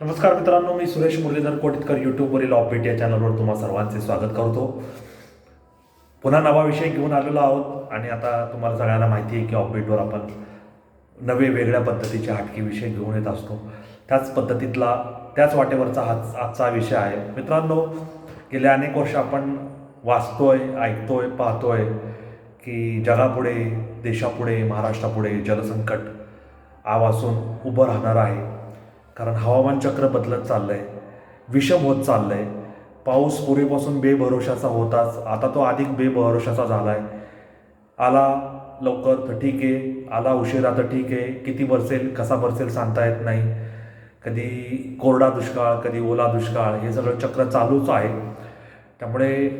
नमस्कार मित्रांनो मी सुरेश मुरलीधर कोटीतकर यूट्यूबवरील ऑपबीट या चॅनलवर तुम्हा सर्वांचे स्वागत करतो. पुन्हा नवा विषय घेऊन आलेलो आहोत आणि आता तुम्हाला सगळ्यांना माहिती आहे की ऑपबीटवर आपण नवे वेगळ्या पद्धतीचे हटके विषय घेऊन येत असतो. त्याच पद्धतीतला त्याच वाटेवरचा हाच आजचा विषय आहे. मित्रांनो गेल्या अनेक वर्ष आपण वाचतोय ऐकतोय पाहतोय की जगापुढे देशापुढे महाराष्ट्रापुढे जलसंकट आवासून उभं राहणार आहे. कारण हवामान चक्र बदलत चाललंय विषम होत चाललंय. पाऊस पूर्वीपासून बेभरोशाचा होताच आता तो अधिक बेभरोशाचा झालाय. आला लवकर तर ठीक आहे आला उशिरा तर ठीक आहे. किती बरसेल कसा बरसेल सांगता येत नाही. कधी कोरडा दुष्काळ कधी ओला दुष्काळ हे सगळं चक्र चालूच आहे. त्यामुळे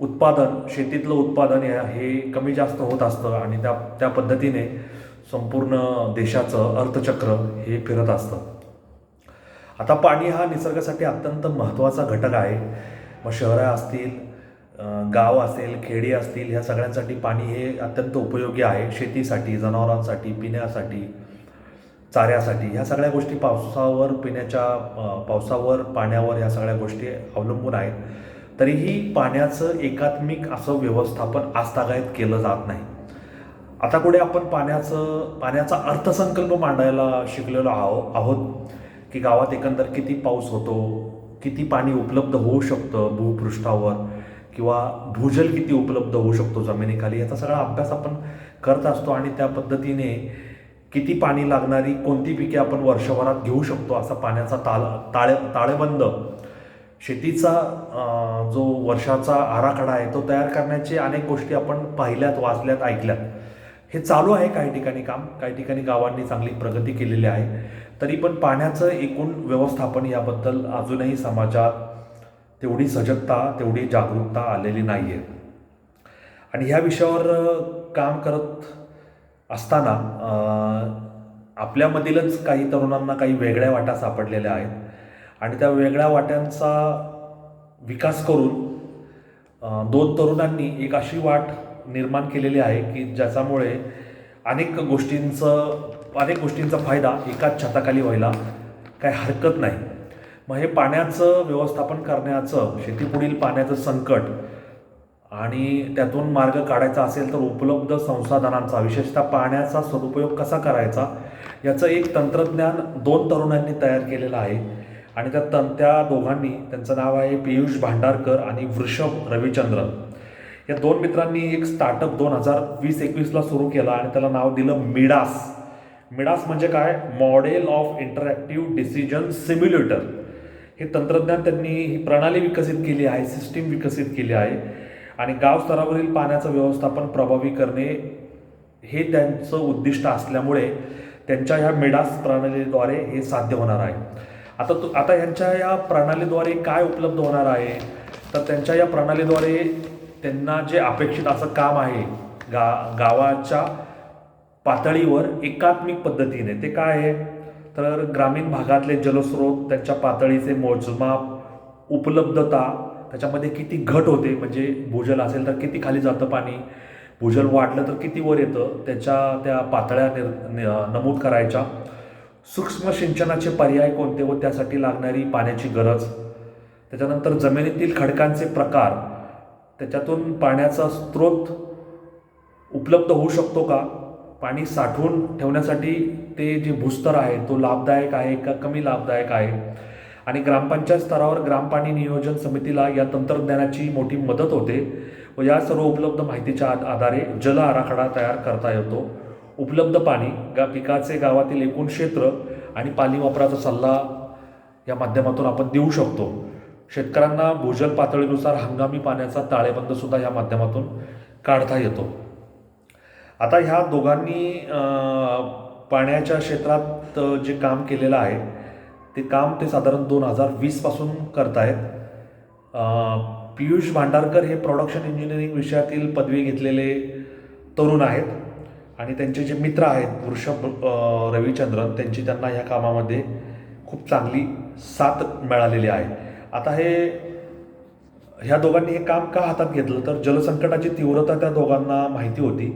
उत्पादन शेतीतलं उत्पादन हे- हे कमी जास्त होत असतं आणि त्या त्या पद्धतीने संपूर्ण देशाचं अर्थचक्र हे फिरत असतं. आता पाणी हा निसर्गासाठी अत्यंत महत्त्वाचा घटक आहे. मग शहरं असतील गाव असेल खेडी असतील ह्या सगळ्यांसाठी पाणी हे अत्यंत उपयोगी आहे. शेतीसाठी जनावरांसाठी पिण्यासाठी चाऱ्यासाठी ह्या सगळ्या गोष्टी पावसावर पिण्याच्या पावसावर पाण्यावर ह्या सगळ्या गोष्टी अवलंबून आहेत. तरीही पाण्याचं एकात्मिक असं व्यवस्थापन आजतागायत केलं जात नाही. आता पुढे आपण पाण्याचं पाण्याचा अर्थसंकल्प मांडायला शिकलेलो आहो आहोत. की गावात एकंदर किती पाऊस होतो किती पाणी उपलब्ध होऊ शकतं भूपृष्ठावर किंवा भूजल किती उपलब्ध होऊ शकतो जमिनीखाली याचा सगळा अभ्यास आपण करत असतो आणि त्या पद्धतीने किती पाणी लागणारी कोणती पिके आपण वर्षभरात घेऊ शकतो असा पाण्याचा ताल ताळे ताळेबंद शेतीचा जो वर्षाचा आराखडा आहे तो तयार करण्याचे अनेक गोष्टी आपण पाहिल्यात वाचल्यात ऐकल्यात. हे चालू आहे काही ठिकाणी काम काही ठिकाणी गावांनी चांगली प्रगती केलेली आहे. तरी पण पाण्याचं एकूण व्यवस्थापन याबद्दल अजूनही समाजात तेवढी सजगता तेवढी जागरूकता आलेली नाही आहे आणि ह्या विषयावर काम करत असताना आपल्यामधीलच काही तरुणांना काही वेगळ्या वाटा सापडलेल्या आहेत. आणि त्या वेगळ्या वाट्यांचा विकास करून दोन तरुणांनी एक अशी वाट निर्माण केलेली आहे की ज्याच्यामुळे अनेक गोष्टींचं अनेक गोष्टींचा फायदा एकाच छताखाली व्हायला काही हरकत नाही. मग हे पाण्याचं व्यवस्थापन करण्याचं शेतीपुढील पाण्याचं संकट आणि त्यातून मार्ग काढायचा असेल तर उपलब्ध संसाधनांचा विशेषतः पाण्याचा सदुपयोग कसा करायचा याचं एक तंत्रज्ञान दोन तरुणांनी तयार केलेलं आहे. आणि त्या तं त्या दोघांनी त्यांचं नाव आहे पियुष भांडारकर आणि वृषभ रविचंद्रन. या दोन मित्रांनी एक स्टार्टअप दोन हजार वीस एकवीसला सुरू केला आणि त्याला नाव दिलं मिडास. मिडास म्हणजे काय? Model of interactive decision simulator. हे तंत्रज्ञान त्यांनी ही प्रणाली विकसित केली आहे सिस्टीम विकसित केली आहे आणि गाव स्तरावरील पाण्याचं व्यवस्थापन प्रभावी करणे हे त्यांचं उद्दिष्ट असल्यामुळे त्यांच्या ह्या मिडास प्रणालीद्वारे हे साध्य होणार आहे. आता तु आता यांच्या या प्रणालीद्वारे काय उपलब्ध होणार आहे? तर त्यांच्या या प्रणालीद्वारे त्यांना जे अपेक्षित असं काम आहे गा गावाच्या पातळीवर एकात्मिक पद्धतीने. ते काय आहे? तर ग्रामीण भागातले जलस्रोत त्यांच्या पातळीचे मोजमाप उपलब्धता त्याच्यामध्ये किती घट होते म्हणजे भूजल असेल तर किती खाली जातं पाणी भूजल वाढलं तर किती वर येतं त्याच्या त्या पातळ्या निर नमूद करायच्या. सूक्ष्म सिंचनाचे पर्याय कोणते व त्यासाठी लागणारी पाण्याची गरज? त्याच्यानंतर जमिनीतील खडकांचे प्रकार. त्याच्यातून पाण्याचा स्रोत उपलब्ध होऊ शकतो का? पाणी साठवून ठेवण्यासाठी ते जे भूस्तर आहे तो लाभदायक आहे का कमी लाभदायक आहे? आणि ग्रामपंचायत स्तरावर ग्रामपाणी नियोजन समितीला या तंत्रज्ञानाची मोठी मदत होते व या सर्व उपलब्ध माहितीच्या आधारे जल आराखडा तयार करता येतो. उपलब्ध पाणी गा पिकाचे गावातील एकूण क्षेत्र आणि पाणी वापराचा सल्ला या माध्यमातून आपण देऊ शकतो. शेतकऱ्यांना भूजल पातळीनुसार हंगामी पाण्याचा ताळेबंदसुद्धा या माध्यमातून काढता येतो. आता ह्या दोघांनी पाण्याच्या क्षेत्रात जे काम केलेलं आहे ते काम ते साधारण दोन हजार वीसपासून करतायत. पियुष भांडारकर हे प्रोडक्शन इंजिनिअरिंग विषयातील पदवी घेतलेले तरुण आहेत आणि त्यांचे जे मित्र आहेत वृषभ रविचंद्रन त्यांची त्यांना ह्या कामामध्ये खूप चांगली साथ मिळालेली आहे. आता हे ह्या दोघांनी हे काम का हातात घेतलं? तर जलसंकटाची तीव्रता त्या दोघांना माहिती होती.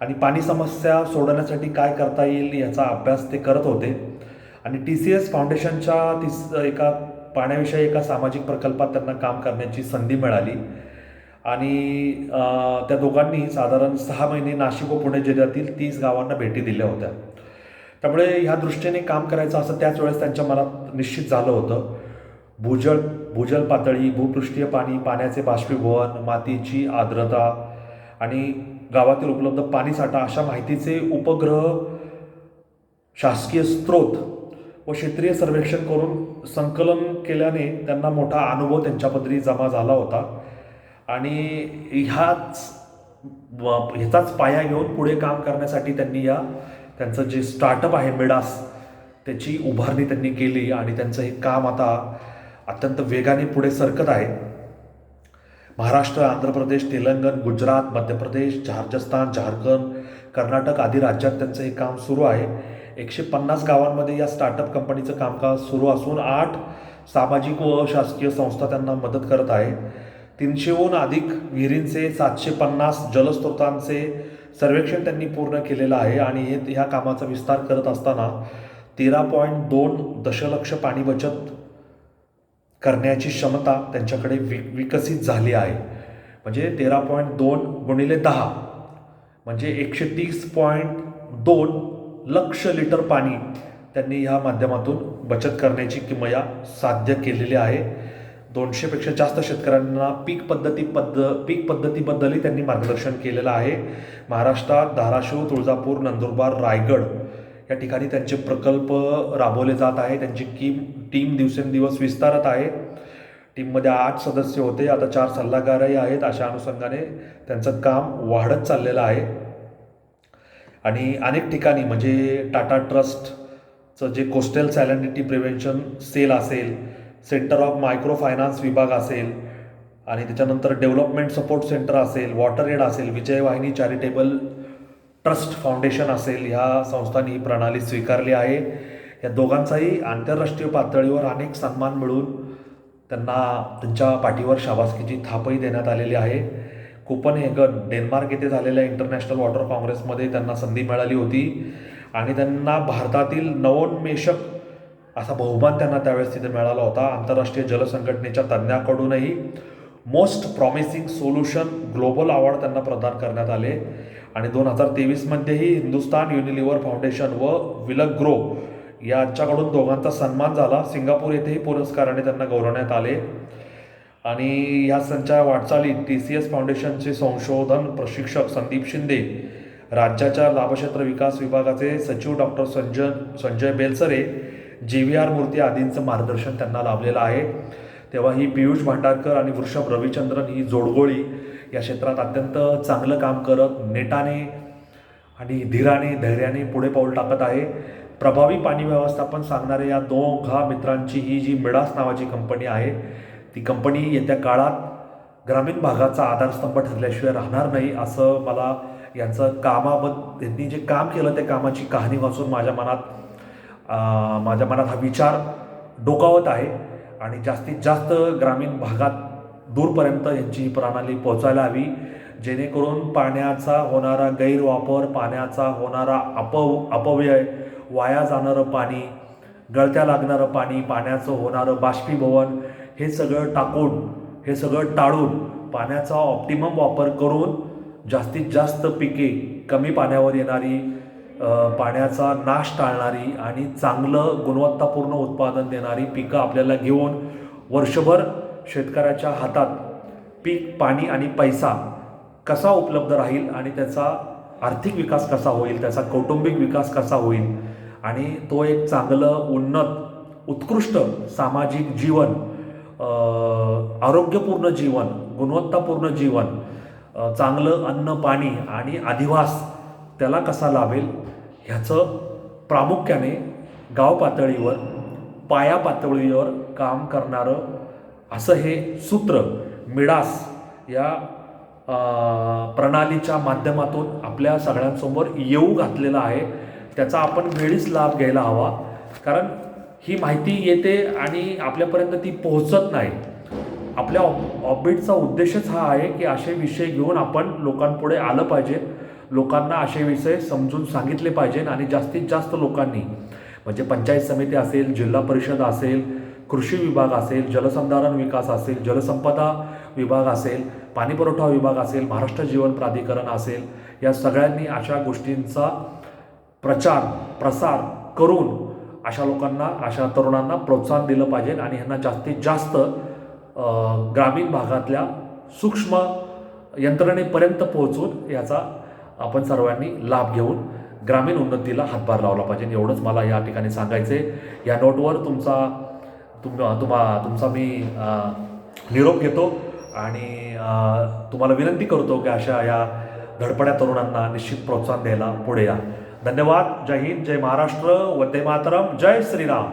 आणि पाणी समस्या सोडवण्यासाठी काय करता येईल याचा अभ्यास ते करत होते. आणि टी सी एस फाउंडेशनच्या तीस एका पाण्याविषयी एका सामाजिक प्रकल्पात त्यांना काम करण्याची संधी मिळाली. आणि त्या दोघांनी साधारण सहा महिने नाशिक व पुणे जिल्ह्यातील तीस गावांना भेटी दिल्या होत्या. त्यामुळे ह्या दृष्टीने काम करायचं असं त्याच वेळेस त्यांच्या मनात निश्चित झालं होतं. भूजल भूजल पातळी भूपृष्ठीय पाणी पाण्याचे बाष्पीभवन मातीची आर्द्रता आणि गावातील उपलब्ध पाणीसाठा अशा माहितीचे उपग्रह शासकीय स्रोत व क्षेत्रीय सर्वेक्षण करून संकलन केल्याने त्यांना मोठा अनुभव त्यांच्या जमा झाला होता. आणि ह्याच ह्याचाच पाया घेऊन पुढे काम करण्यासाठी त्यांनी या त्यांचं जे स्टार्टअप आहे मिडास त्याची उभारणी त्यांनी केली आणि त्यांचं हे काम आता अत्यंत वेगाने पुढे सरकत आहे. महाराष्ट्र आंध्र प्रदेश तेलंगण गुजरात मध्य प्रदेश राजस्थान झारखंड कर्नाटक आदी राज्यात त्यांचं हे काम सुरू आहे. एकशे पन्नास गावांमध्ये या स्टार्टअप कंपनीचं कामकाज सुरू असून आठ सामाजिक व शासकीय संस्था त्यांना मदत करत आहे. तीनशेहून अधिक विहिरींचे सातशे पन्नास जलस्रोतांचे सर्वेक्षण त्यांनी पूर्ण केलेलं आहे आणि हे ह्या कामाचा विस्तार करत असताना तेरा पॉईंट दोन दशलक्ष पाणी बचत करण्याची क्षमता त्यांच्याकडे वि विकसित झाली आहे. म्हणजे तेरा पॉईंट दोन गुणिले दहा म्हणजे एकशे तीस पॉईंट दोन लक्ष लिटर पाणी त्यांनी ह्या माध्यमातून बचत करण्याची किमया साध्य केलेली आहे. दोनशेपेक्षा जास्त शेतकऱ्यांना पीक पद्धती पद्ध पीक पद्धतीबद्दलही त्यांनी मार्गदर्शन केलेलं आहे. महाराष्ट्रात धाराशिव तुळजापूर नंदुरबार रायगड या ठिकाणी त्यांचे प्रकल्प राबवले जात आहे. त्यांची कीम टीम दिवसेंदिवस विस्तारत आहे. टीममध्ये आठ सदस्य होते. आता चार सल्लागारही आहेत. अशा अनुषंगाने त्यांचं काम वाढत चाललेलं आहे. आणि अनेक ठिकाणी म्हणजे टाटा ट्रस्टचं जे कोस्टल सॅलॅनिटी प्रिव्हेन्शन सेल असेल सेंटर ऑफ मायक्रो फायनान्स विभाग असेल आणि त्याच्यानंतर डेव्हलपमेंट सपोर्ट सेंटर असेल वॉटर एड असेल विजयवाहिनी चॅरिटेबल ट्रस्ट फाउंडेशन असेल ह्या संस्थांनी ही प्रणाली स्वीकारली आहे. या दोघांचाही आंतरराष्ट्रीय पातळीवर अनेक सन्मान मिळून त्यांना त्यांच्या पाठीवर शाबासकीची थापही देण्यात आलेली आहे. कोपनहेगन डेन्मार्क येथे झालेल्या इंटरनॅशनल वॉटर काँग्रेसमध्ये त्यांना संधी मिळाली होती आणि त्यांना भारतातील नवोन्मेषक असा बहुमान त्यांना त्यावेळेस तिथे मिळाला होता. आंतरराष्ट्रीय जलसंघटनेच्या तज्ज्ञाकडूनही most promising solution global award त्यांना प्रदान करण्यात आले. आणि दोन हजार तेवीसमध्येही हिंदुस्तान युनिलिव्हर फाउंडेशन व विलग्रो यांच्याकडून दोघांचा सन्मान झाला. सिंगापूर येथेही पुरस्काराने त्यांना गौरवण्यात आले. आणि ह्या संचार वाटचालीत टी सी एस फाउंडेशनचे संशोधन प्रशिक्षक संदीप शिंदे राज्याच्या लाभक्षेत्र विकास विभागाचे सचिव doctor Sanjay Sanjay Belsare G V R Murthy आदींचं मार्गदर्शन त्यांना लाभलेलं आहे. तेव्हा ही पियुष भांडारकर आणि वृषभ रविचंद्रन ही जोडगोळी या क्षेत्रात अत्यंत चांगलं काम करत नेटाने आणि धीराने धैर्याने पुढे पाऊल टाकत आहे. प्रभावी पाणी व्यवस्थापन सांगणाऱ्या या दोघा मित्रांची ही जी मिडास नावाची कंपनी आहे ती कंपनी येत्या काळात ग्रामीण भागाचा आधारस्तंभ ठरल्याशिवाय राहणार नाही असं मला यांचं कामाबद्दल यांनी जे काम केलं त्या कामाची कहाणी वाचून माझ्या मनात माझ्या मनात हा विचार डोकावत आहे. आणि जास्तीत जास्त ग्रामीण भागात दूरपर्यंत यांची ही प्रणाली पोहोचायला हवी जेणेकरून पाण्याचा होणारा गैरवापर पाण्याचा होणारा अपव अपव्यय वाया जाणारं पाणी गळत्या लागणारं पाणी पाण्याचं होणारं बाष्पीभवन हे सगळं टाकून हे सगळं टाळून पाण्याचा ऑप्टिमम वापर करून जास्तीत जास्त पिके कमी पाण्यावर येणारी पाण्याचा नाश टाळणारी आणि चांगलं गुणवत्तापूर्ण उत्पादन देणारी पिकं आपल्याला घेऊन वर्षभर शेतकऱ्याच्या हातात पीक पाणी आणि पैसा कसा उपलब्ध राहील आणि त्याचा आर्थिक विकास कसा होईल त्याचा कौटुंबिक विकास कसा होईल आणि तो एक चांगलं उन्नत उत्कृष्ट सामाजिक जीवन आरोग्यपूर्ण जीवन गुणवत्तापूर्ण जीवन चांगलं अन्न पाणी आणि अधिवास त्याला कसा लाभेल ह्याचं प्रामुख्याने गाव पातळीवर पाया पातळीवर काम करणारं असं हे सूत्र मिडास या प्रणालीच्या माध्यमातून आपल्या सगळ्यांसमोर येऊ घातलेला आहे. त्याचा आपण वेळीच लाभ घ्यायला हवा. कारण ही माहिती येते आणि आपल्यापर्यंत ती पोहोचत नाही. आपल्या ऑबिटचा उद्देशच हा आहे की असे विषय घेऊन आपण लोकांपुढे आलं पाहिजे. लोकांना असे विषय समजून सांगितले पाहिजे आणि जास्तीत जास्त लोकांनी म्हणजे पंचायत समिती असेल जिल्हा परिषद असेल कृषी विभाग असेल जलसंधारण विकास असेल जलसंपदा विभाग असेल पाणीपुरवठा विभाग असेल महाराष्ट्र जीवन प्राधिकरण असेल या सगळ्यांनी अशा गोष्टींचा प्रचार प्रसार करून अशा लोकांना अशा तरुणांना प्रोत्साहन दिलं पाहिजे आणि ह्यांना जास्तीत जास्त ग्रामीण भागातल्या सूक्ष्म यंत्रणेपर्यंत पोहोचून याचा आपण सर्वांनी लाभ घेऊन ग्रामीण उन्नतीला हातभार लावला पाहिजे. एवढंच मला या ठिकाणी सांगायचं आहे या नोटवर तुमचा तुम तुम्हा तुमचा मी निरोप घेतो. आणि तुम्हाला विनंती करतो की अशा या धडपड्या तरुणांना निश्चित प्रोत्साहन द्यायला पुढे या. धन्यवाद. जय हिंद. जय महाराष्ट्र. वंदे मातरम. जय श्रीराम.